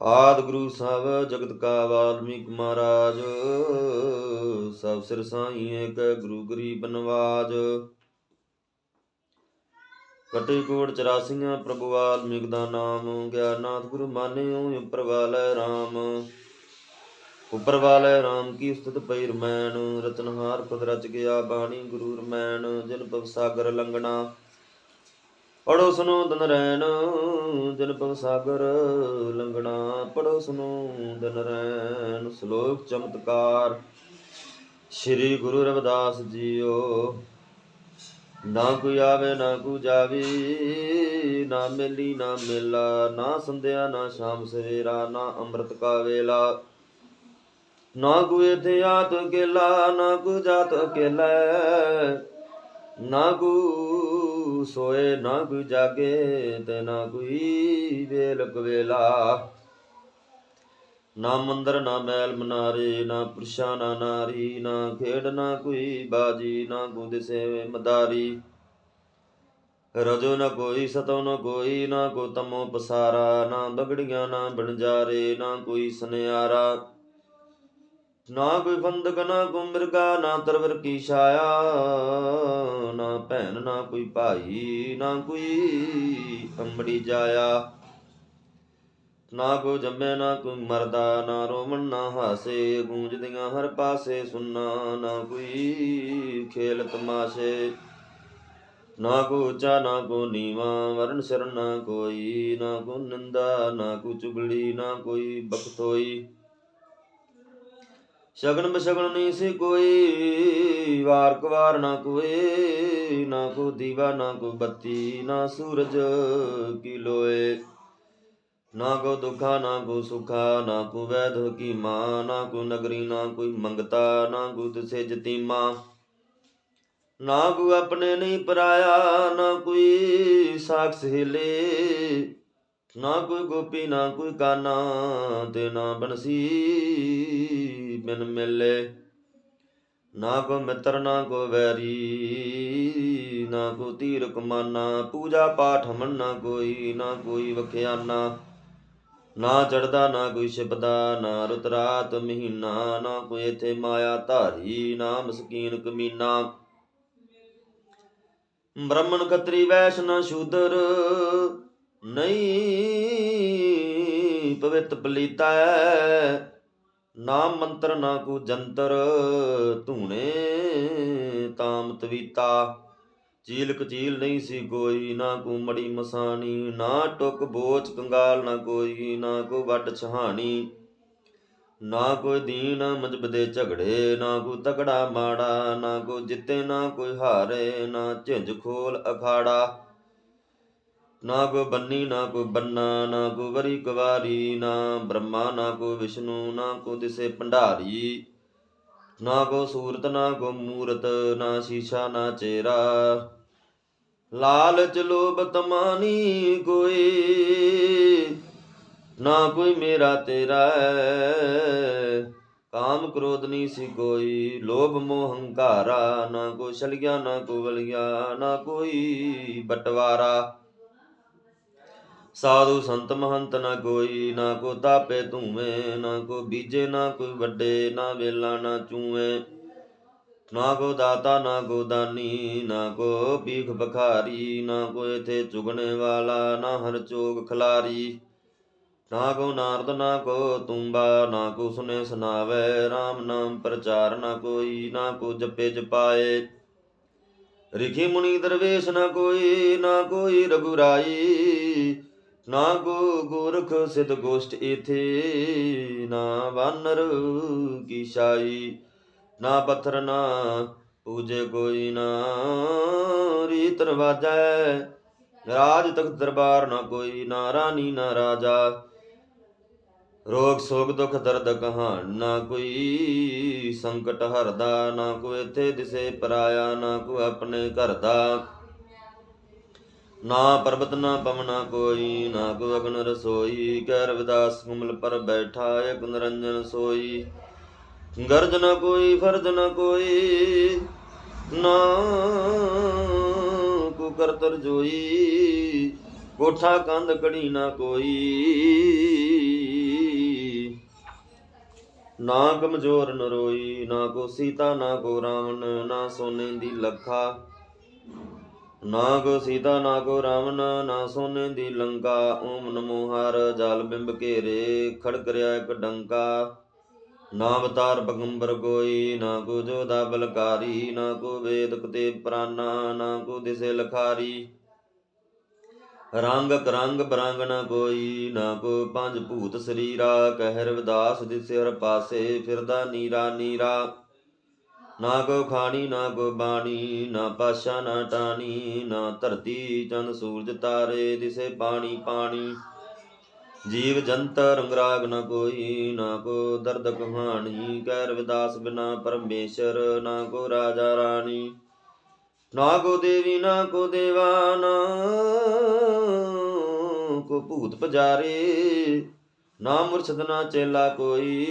ਆਦ ਗੁਰੂ ਸਾਹਿਬ, ਜਗਤ ਕਾ ਵਾਲਮੀਕ ਮਹਾਰਾਜ, ਸਭ ਸਿਰ ਸਾਈ ਏਕ ਗੁਰੂ ਗਰੀਬ ਨਵਾਜ। ਕਟੇ ਕੋਟ 84 ਪ੍ਰਭੂ ਵਾਲਮੀਕ ਦਾ ਨਾਮ ਗਿਆਨਾਥ ਗੁਰੂ ਮਾਨਿਓ ਉਪਰ ਵਾਲੇ RAM ਉਪਰ ਵਾਲੇ RAM ਕੀ ਉਸਤਤ ਪਈ ਰਮੈਣ ਰਤਨਹਾਰ ਖੁਦ ਰਚ ਗਿਆ ਬਾਣੀ ਗੁਰੂ ਰਮੈਣ ਜਿਨ ਪਵ ਸਾਗਰ ਲੰਗਣਾ ਪੜੋ ਸੁਨੋ ਦਿਨ ਰੈਣ, ਜਨ ਪਵ ਸਾਗਰ ਲੰਗਣਾ ਪੜੋ ਸੁਨੋ ਦਨ ਰੈਣ, ਸ਼ਲੋਕ ਚਮਤਕਾਰ। ਸ੍ਰੀ ਗੁਰੂ ਰਵਿਦਾਸ ਜੀਓ। ਨਾ ਕੋਈ ਆਵੇ, ਨਾ ਕੋ ਜਾਵੇ, ਨਾ ਮਿਲੀ, ਨਾ ਮਿਲਾ, ਨਾ ਸੰਧਿਆ, ਨਾ ਸ਼ਾਮ ਸਵੇਰਾ, ਨਾ ਅੰਮ੍ਰਿਤ ਕਾ ਵੇਲਾ। ਨਾ ਕੋਈ ਇਥੇ ਆਤ ਅਕੇਲਾ ਨਾ ਕੋ ਜਾਤ ਅਕੇਲਾ ਨਾ ਕੋ ਸੋਏ ਨਾ ਕੋਈ ਜਾਗੇ ਤੇ ਨਾ ਕੋਈ ਵੇਲ ਕਵੇਲਾ। ਨਾ ਮੰਦਰ, ਨਾ ਮਹਿਲ ਮਨਾਰੇ, ਨਾ ਪੁਰਸ਼ਾ, ਨਾ ਨਾਰੀ, ਨਾ ਖੇਡ, ਨਾ ਕੋਈ ਬਾਜੀ, ਨਾ ਕੋ ਦਿਸੇ ਮਦਾਰੀ। ਰਜੋ ਨਾ ਕੋਈ, ਸਤੋ ਨਾ ਕੋਈ, ਨਾ ਕੋ ਤਮੋ ਪਸਾਰਾ, ਨਾ ਬਗੜੀਆਂ, ਨਾ ਬਣਜਾਰੇ, ਨਾ ਕੋਈ ਸੁਨਿਆਰਾ। ਨਾ ਕੋਈ ਬੰਦਕ, ਨਾ ਕੋ ਮਿਰਗਾ, ਨਾ ਤਰਵਰ ਕੀ ਛਾਇਆ, ਨਾ ਭੈਣ, ਨਾ ਕੋਈ ਭਾਈ, ਨਾ ਕੋਈ ਅੰਬੜੀ ਜਾਇਆ। ਨਾ ਕੋ ਜੰਮੇ ਨਾ ਕੋਈ ਮਰਦਾ, ਨਾ ਰੋਵਣ, ਨਾ ਹਾਸੇ ਗੂੰਜਦੀਆਂ ਹਰ ਪਾਸੇ ਸੁਨਣਾ ਨਾ ਕੋਈ ਖੇਲ ਤਮਾਸ਼ੇ। ਨਾ ਕੋ ਉੱਚਾ, ਨਾ ਕੋ ਨੀਵਾ ਵਰਨ ਸ਼ਰਨ ਨਾ ਕੋਈ, ਨਾ ਕੋ ਨਿੰਦਾ, ਨਾ ਕੋ ਚੁਗਲੀ, ਨਾ ਕੋਈ ਬਖਤੋਈ। ਸ਼ਗਨ ਬਸ਼ਗਨ ਨਹੀਂ ਸੀ ਕੋਈ, ਵਾਰ ਕਵਾਰ ਨਾ ਕੋਈ, ਨਾ ਕੋ ਦੀਵਾ, ਨਾ ਕੋ ਬੱਤੀ, ਨਾ ਸੂਰਜ ਕੀ ਲੋਏ। ਨਾ ਕੋ ਦੁਖਾ, ਨਾ ਕੋ ਸੁਖਾ, ਨਾ ਕੋ ਵੈਦ ਹਕੀਮਾ, ਨਾ ਕੋ ਨਗਰੀ, ਨਾ ਕੋਈ ਮੰਗਤਾ, ਨਾ ਕੋ ਦਿਸੇ ਜਤੀਮਾ। ਨਾ ਕੋ ਆਪਣੇ ਨਹੀਂ ਪਰਾਇਆ, ਨਾ ਕੋਈ ਸਾਖ ਸਹੇਲੇ, ਨਾ ਕੋਈ ਗੋਪੀ, ਨਾ ਕੋਈ ਕਾਨਾ ਤੇ ਨਾ ਬਨਸੀ। ਬਿਨ ਮਿਲੇ, ਨਾ ਕੋ ਮਿੱਤਰ, ਨਾ ਕੋ ਵੈਰੀ, ਨਾ ਕੋ ਤੀਰ ਕਮਾਨਾ, ਪੂਜਾ ਪਾਠ ਹਮਨ ਨਾ ਕੋਈ ਨਾ ਕੋਈ ਵਖਿਆਨਾ। ਨਾ ਚੜਦਾ ਨਾ ਕੋਈ ਛਿਪਦਾ, ਨਾ ਰੁਤ ਰਾਤ ਮਹੀਨਾ, ਨਾ ਕੋਈ ਇਥੇ ਮਾਇਆ ਧਾਰੀ, ਨਾ ਮਸਕੀਨ ਕਮੀਨਾ। ਬ੍ਰਹਮਣ ਖੱਤਰੀ ਵੈਸ਼ ਨਾ ਸ਼ੂਦਰ, ਨਹੀਂ ਪਵਿੱਤ ਪਲੀਤਾ ਨਾ ਮੰਤਰ, ਨਾ ਕੋ ਜੰਤਰ, ਧੂਣੇ ਤਾਮ ਤਵੀਤਾ ਚੀਲ ਕਚੀਲ ਨਹੀਂ ਸੀ ਕੋਈ, ਨਾ ਕੋ ਮੜੀ ਮਸਾਣੀ, ਨਾ ਟੁਕ ਬੋਚ ਕੰਗਾਲ, ਨਾ ਕੋਈ, ਨਾ ਕੋ ਵੱਡ ਛਹਾਣੀ। ਨਾ ਕੋਈ ਦੀਨ, ਮਜਬ ਦੇ ਝਗੜੇ, ਨਾ ਕੋ ਤਕੜਾ ਮਾੜਾ, ਨਾ ਕੋ ਜਿੱਤੇ, ਨਾ ਕੋਈ ਹਾਰੇ, ਨਾ ਝਿੰਝ ਖੋਲ ਅਖਾੜਾ। ਨਾ ਕੋ ਬੰਨੀ, ਨਾ ਕੋ ਬੰਨਾ, ਨਾ ਕੋ ਵਰੀ ਕੁਵਾਰੀ, ਨਾ ਬ੍ਰਹਮਾ, ਨਾ ਕੋ ਵਿਸ਼ਨੂੰ, ਨਾ ਕੋ ਦਿਸੇ ਭੰਡਾਰੀ। ਨਾ ਕੋ ਸੂਰਤ, ਨਾ ਕੋ ਮੂਰਤ, ਨਾ ਸ਼ੀਸ਼ਾ, ਨਾ ਚੇਰਾ। ਲਾਲਚ, ਲੋਭ, ਤਮਾਨੀ ਕੋਈ, ਨਾ ਕੋਈ ਮੇਰਾ ਤੇਰਾ ਹੈ। ਕਾਮ ਕ੍ਰੋਧ ਨਹੀਂ ਸੀ ਕੋਈ, ਲੋਭ ਮੋਹ ਹੰਕਾਰਾ। ਨਾ ਕੋ ਛਲਿਆ ਨਾ ਕੋ ਵਲਿਆ ਨਾ ਕੋਈ ਬਟਵਾਰਾ। ਸਾਧੂ ਸੰਤ ਮਹੰਤ ਨਾ ਕੋਈ ਨਾ ਕੋ ਤਾਪੇ ਧੂਵੇਂ ਨਾ ਕੋ ਬੀਜੇ ਨਾ ਕੋਈ ਵੱਡੇ ਨਾ ਵੇਲਾ ਨਾ ਚੂਵੇਂ ਨਾ ਕੋ ਦਾਤਾ ਨਾ ਕੋ ਦਾਨੀ ਨਾ ਕੋ ਭੀਖ ਬਖਾਰੀ ਨਾ ਕੋ ਇਥੇ ਚੁਗਣੇ ਵਾਲਾ ਨਾ ਹਰ ਚੋਗ ਖਲਾਰੀ ਨਾ ਕੋ ਨਾਰਦ ਨਾ ਕੋ ਤੁੰਬਾ ਨਾ ਕੋ ਸੁਨੇ ਸੁਨਾਵੇ RAM ਨਾਮ ਪ੍ਰਚਾਰ ਨਾ ਕੋਈ ਨਾ ਕੋ ਜਪੇ ਜਪਾਏ ਰਿਖੀ ਮੁਨੀ ਦਰਵੇਸ਼ ਨਾ ਕੋਈ ਨਾ ਕੋਈ ਰਘੁਰਾਈ ਨਾ ਕੋ ਗੋਰਖ ਸਿਧ ਗੋਸ਼ਟ ਇਥੇ ਨਾ ਵਾਨਰ ਕੀ ਸ਼ਾਈ ਨਾ ਪੱਥਰ ਨਾ ਪੂਜੇ ਕੋਈ ਨਾ ਰੀਤ ਰਵਾਜੈ। ਰਾਜ ਤਖਤ ਦਰਬਾਰ ਨਾ ਕੋਈ, ਨਾ ਰਾਣੀ, ਨਾ ਰਾਜਾ। ਰੋਗ ਸੋਗ ਦੁਖ ਦਰਦ ਕਹਾਣ ਨਾ ਕੋਈ, ਸੰਕਟ ਹਰਦਾ ਨਾ ਕੋਈ ਇੱਥੇ ਦਿਸੇ ਪਰਾਇਆ, ਨਾ ਕੋ ਆਪਣੇ ਘਰ ਦਾ। ਨਾ ਪਰਬਤ, ਨਾ ਪਵਨਾ ਕੋਈ, ਨਾ ਕੋ ਅਗਨ ਰਸੋਈ। ਕਹਿ ਰਵਿਦਾਸ ਕੁਮਲ ਪਰ ਬੈਠਾ, ਇਕ ਨਿਰੰਜਨ ਸੋਈ। ਗਰਜ ਨਾ ਕੋਈ, ਫਰਜ ਨਾ ਕੋਈ, ਨਾ ਕੋ ਕਰਤਰ ਜੋਈ। ਕੋਠਾ ਕੰਧ ਕੜੀ ਨਾ ਕੋਈ। ਨਾ ਕਮਜ਼ੋਰ ਨਰੋਈ, ਨਾ ਕੋ ਸੀਤਾ, ਨਾ ਕੋ ਰਾਵਣ, ਨਾ ਸੋਨੇ ਦੀ ਲੱਖਾ। ਨਾ ਕੋ ਸੀਤਾ, ਨਾ ਕੋ ਰਾਵਣ, ਨਾ ਸੋਨੇ ਦੀ ਲੰਕਾ, ਓਮ ਨਮੋ ਹਰ ਜਲ ਬਿੰਬ ਘੇਰੇ ਖੜਕ ਰਿਆ ਇੱਕ ਡੰਕਾ। ਨਾ ਅਵਤਾਰ ਬਗੰਬਰ ਕੋਈ, ਨਾ ਕੋ ਜੋਦਾ ਬਲਕਾਰੀ, ਨਾ ਕੋ ਵੇਦ ਕਤੇ ਪ੍ਰਾਨਾ ਨਾ ਕੋ ਦਿਸੇ ਲਖਾਰੀ। ਰੰਗ ਕਰੰਗ ਬਰੰਗ ਨਾ ਕੋਈ, ਨਾ ਕੋ ਪੰਜ ਭੂਤ ਸਰੀਰਾ ਕਹਿ ਰਵਿਦਾਸ ਦਿਸੇ ਹਰ ਪਾਸੇ, ਫਿਰਦਾ ਨੀਰਾ ਨੀਰਾ। ਨਾ ਕੋ ਖਾਣੀ, ਨਾ ਕੋ ਬਾਣੀ, ਨਾ ਪਾਸ਼ਾ, ਨਾ ਟਾਣੀ, ਨਾ ਧਰਤੀ, ਚੰਦ, ਸੂਰਜ, ਤਾਰੇ, ਦਿਸੇ ਪਾਣੀ ਪਾਣੀ। ਜੀਵ ਜੰਤ ਰੰਗਰਾਗ ਨ ਕੋਈ, ਨਾ ਕੋ ਦਰਦ ਕਹਾਣੀ। ਕਹਿ ਰਵਿਦਾਸ ਬਿਨਾ ਪਰਮੇਸ਼ਰ, ਨਾ ਕੋ ਰਾਜਾ, ਰਾਣੀ। ਨਾ ਕੋ ਦੇਵੀ, ਨਾ ਕੋ ਦੇਵਾ, ਨਾ ਕੋ ਭੂਤ ਪਜਾਰੇ। ਨਾ ਮੁਰਸ਼ਦ, ਨਾ ਚੇਲਾ ਕੋਈ।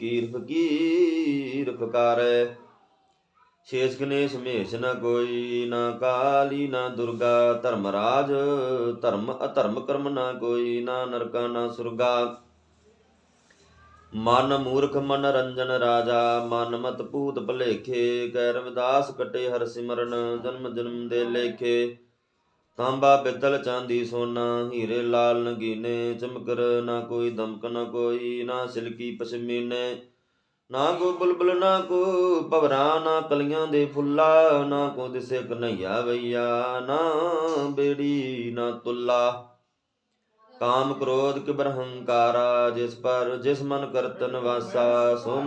ਕੀਰ ਫਕੀਰ ਫਕਾਰੈ ਸ਼ੇਸ਼ ਗਣੇਸ਼ ਮਹੇਸ਼ ਨਾ ਕੋਈ, ਨਾ ਕਾਲੀ, ਨਾ ਦੁਰਗਾ। ਧਰਮਰਾਜ ਧਰਮ ਅਧਰਮ ਕਰਮ ਨਾ ਕੋਈ, ਨਾ ਨਰਕਾ, ਨਾ ਸੁਰਗਾ। ਮਨ ਮੂਰਖ, ਮਨ ਰੰਜਨ ਰਾਜਾ। ਮਨ ਮਤ ਭੂਤ ਭਲੇਖੇ, ਕੈ ਰਵਿਦਾਸ ਕਟੇ ਹਰ ਸਿਮਰਨ, ਜਨਮ ਜਨਮ ਦੇ ਲੇਖੇ। ਤਾਂਬਾ ਪਿੱਤਲ ਚਾਂਦੀ ਸੋਨਾ, ਹੀਰੇ ਲਾਲ ਨਗੀਨੇ, ਚਮਕਰ ਨਾ ਕੋਈ, ਦਮਕ ਨਾ ਕੋਈ, ਨਾ ਸਿਲਕੀ ਪਸ਼ਮੀਨੇ, ਨਾ ਕੋ ਬੁਲਬੁਲ, ਨਾ ਕੋ ਭਵਰਾ, ਨਾ ਕਲੀਆਂ ਦੇ ਫੁੱਲਾ, ਨਾ ਕੋ ਦਿਸੇ ਕਨਈਆ ਵਈਆ, ਨਾ ਬੇੜੀ, ਨਾ ਤੁੱਲਾ। ਕਾਮ ਕ੍ਰੋਧ ਕਿਬਰ ਹੰਕਾਰਾ, ਜਿਸ ਪਰ ਜਿਸ ਮਨ ਕਰਤਨ ਵਾਸਾ, ਸੋ